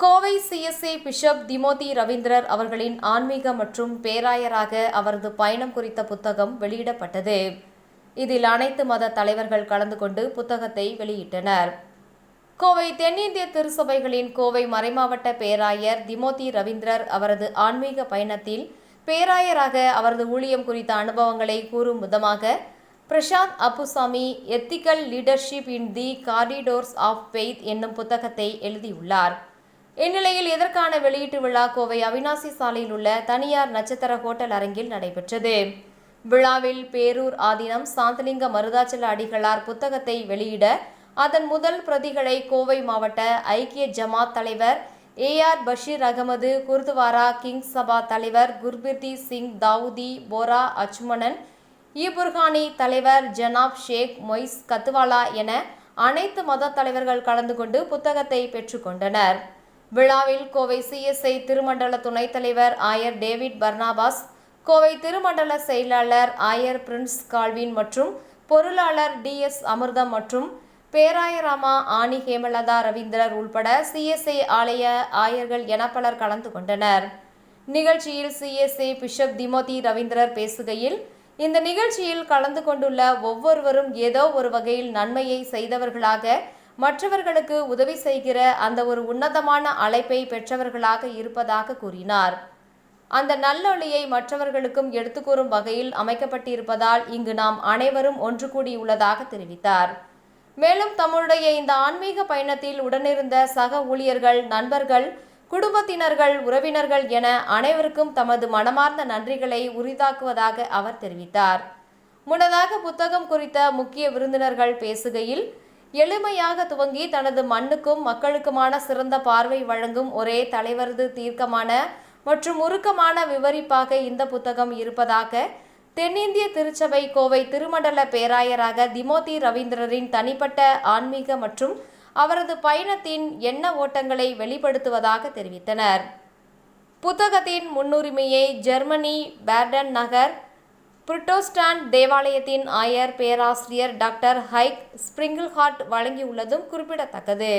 Kovai CSA bishop Timothy Ravindrar அவர்களின் ஆன்மீக மற்றும் பேராயராக அவரது பயணம் குறித்த புத்தகம் வெளியிடப்பட்டது. இதில் அனைத்து மத தலைவர்கள் கலந்து கொண்டு புத்தகத்தை வெளியிட்டனர். கோவை தென்னிந்திய திருச்சபைகளின் கோவை மறைமாவட்ட பேராயர் திமோதி ரவீந்திரர் அவரது ஆன்மீக பயணத்தில் பேராயராக அவரது ஊழியம் குறித்த அனுபவங்களை கூறும் விதமாக Prashanth Appusamy ethical leadership in the corridors of faith என்னும் புத்தகத்தை எழுதியுள்ளார். இந்நிலையில் இதற்கான வெளியீட்டு விழா கோவை அவினாசி சாலையில் உள்ள தனியார் நட்சத்திர ஹோட்டல் அரங்கில் நடைபெற்றது. விழாவில் பேரூர் ஆதீனம் சாந்தலிங்க மருதாச்சல அடிகளார் புத்தகத்தை வெளியிட அதன் முதல் பிரதிகளை கோவை மாவட்ட ஐக்கிய ஜமாத் தலைவர் ஏஆர் பஷீர் அகமது குருத்வாரா கிங் சபா தலைவர் குர்பிர்தி சிங் தாவூதி போரா அச்மனன் ஈபுர்கானி தலைவர் ஜனாப் ஷேக் மொய்ஸ் கத்துவாலா என அனைத்து மத தலைவர்கள் கலந்து கொண்டு புத்தகத்தை பெற்றுக்கொண்டனர் விழாவில் கோவை சிஎஸ்ஐ திருமண்டல துணைத் தலைவர் ஆயர் டேவிட் பர்னாபாஸ் கோவை திருமண்டல செயலாளர் ஆயர் பிரின்ஸ் கால்வின் மற்றும் பொருளாளர் டிஎஸ் அமிர்தம் மற்றும் பேராயராமா ஆனி ஹேமலதா ரவீந்திரர் உள்பட சிஎஸ்ஐ ஆலய ஆயர்கள் என பலர் கலந்து கொண்டனர். நிகழ்ச்சியில் சிஎஸ்ஐ பிஷப் திமோதி ரவீந்திரர் பேசுகையில் இந்த நிகழ்ச்சியில் கலந்து கொண்டுள்ள ஒவ்வொருவரும் ஏதோ ஒரு வகையில் நன்மையை செய்தவர்களாக மற்றவர்களுக்கு உதவி செய்கிற அந்த ஒரு உன்னதமான அழைப்பை பெற்றவர்களாக இருப்பதாக கூறினார். அந்த நல்லொளியை மற்றவர்களுக்கும் எடுத்துக்கூறும் வகையில் அமைக்கப்பட்டிருப்பதால் இங்கு நாம் அனைவரும் ஒன்று கூடியுள்ளதாக தெரிவித்தார். மேலும் தம்முடைய இந்த ஆன்மீக பயணத்தில் உடனிருந்த சக ஊழியர்கள் நண்பர்கள் குடும்பத்தினர்கள் உறவினர்கள் என அனைவருக்கும் தமது மனமார்ந்த நன்றிகளை உரிதாக்குவதாக அவர் தெரிவித்தார். முன்னதாக புத்தகம் குறித்த முக்கிய விருந்தினர்கள் பேசுகையில் எளிமையாக துவங்கி தனது மண்ணுக்கும் மக்களுக்குமான சிறந்த பார்வை வழங்கும் ஒரே தலைவரது தீர்க்கமான மற்றும் உருக்கமான விவரிப்பாக இந்த புத்தகம் இருப்பதாக தென்னிந்திய திருச்சபை கோவை திருமண்டல பேராயராக திமோதி ரவீந்திரரின் தனிப்பட்ட ஆன்மீக மற்றும் அவரது பயணத்தின் எண்ண ஓட்டங்களை வெளிப்படுத்துவதாக தெரிவித்தனர். புத்தகத்தின் முன்னுரிமையை ஜெர்மனி பேர்டன் நகர் புரிட்டோஸ்டாண்ட் தேவாலயத்தின் ஆயர் பேராசிரியர் டாக்டர் ஹைக் ஸ்பிரிங்கிள்ஹார்ட் வழங்கியுள்ளதும் குறிப்பிடத்தக்கது.